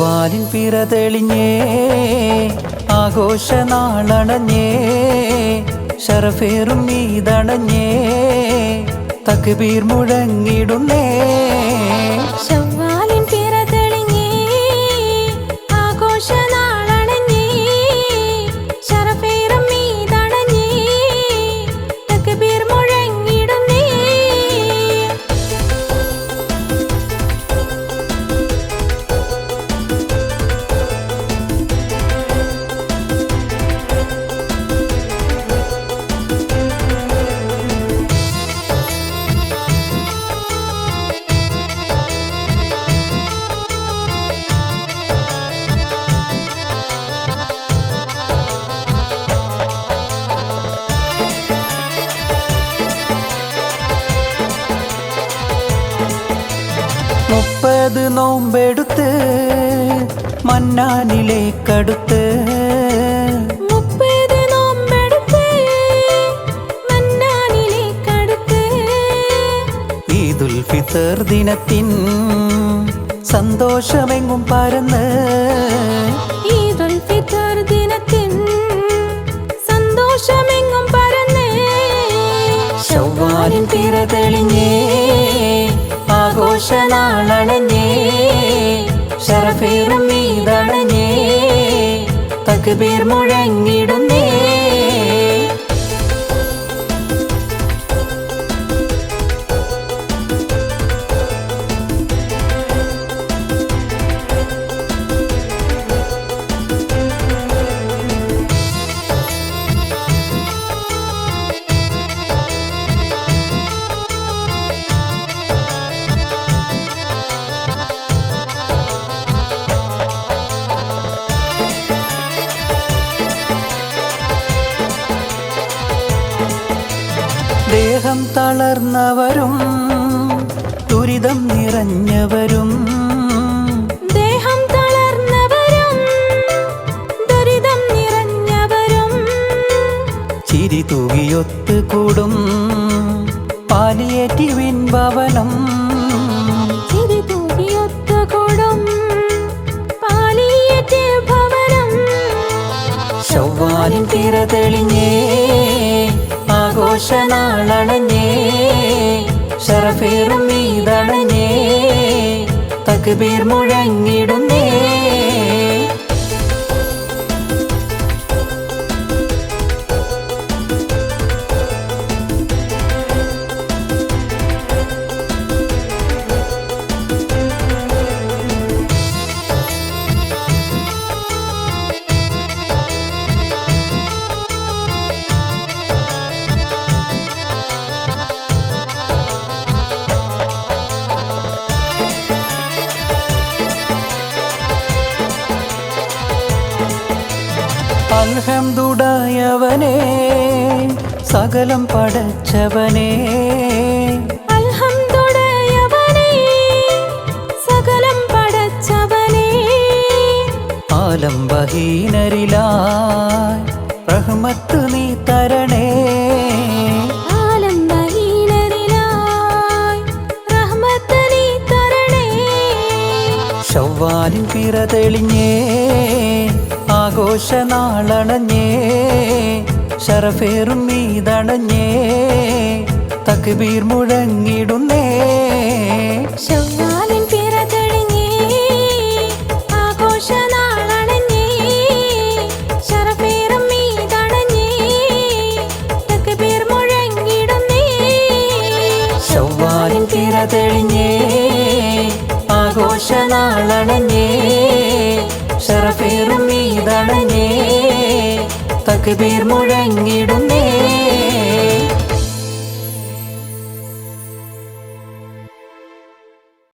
പിറ തെളിഞ്ഞേ ആഘോഷനാളണഞ്ഞേ ഷറഫേറും നീതണഞ്ഞേ തക്ബീർ മുഴങ്ങിടുന്നേ. മുപ്പത് നോമ്പെടുത്ത് മന്നാനിലേക്കടുത്ത് ഫിത്തർ ദിനത്തിൻ സന്തോഷമെങ്ങും പരന്ന്. ഈദുൽ ഫിത്തർ ദിനത്തിൻ സന്തോഷമെങ്ങും പരന്ന്. ശവ്വാലിൻ തിര തെളിഞ്ഞേ ആഘോഷനാളണഞ്ഞേ. ഷറഫേറും നീതണഞ്ഞേ തക്ബീർ മുഴങ്ങിടുന്നേ ദേഹം തളർന്നവരും ദുരിതം നിറഞ്ഞവരും. ദേഹം തളർന്നവരും ദുരിതം നിറഞ്ഞവരും. ചിരി തൂകിയൊത്ത് കൂടും പാലിയേറ്റീവിൻ ഭവനം ചിരി തൂകിയൊത്തുകൂടും പാലിയേറ്റ് ഭവനം ശവ്വാലിൻ പിറ തെളിഞ്ഞേ ആഘോഷനാളണഞ്ഞേ. ഷറഫേറും നീതണഞ്ഞേ തക്ബീർ മുഴങ്ങിടുന്നേ. അൽഹംദുടായവനെ സകലം പടച്ചവനെ. അൽഹംദുലില്ലാഹ് സകലം പടച്ചവനേ. ആലം ബഹീനരിലായി റഹ്മത്ത് നീ തരണേ. ആലം ബഹീനരിലായി റഹ്മത്ത് നാളണഞ്ഞേ ശരഫേറും നീതണഞ്ഞേ തക്ബീർ മുഴങ്ങിടുന്നേ. ശവ്വാലിൻ മീതണഞ്ഞേ തക്ബീർ മുഴങ്ങിടുന്നേ. തെളിഞ്ഞേ ആഘോഷനാളണഞ്ഞേ. ഷറഫേറും നീതണഞ്ഞേ തക്ബീർ മുഴങ്ങിടുന്നേ.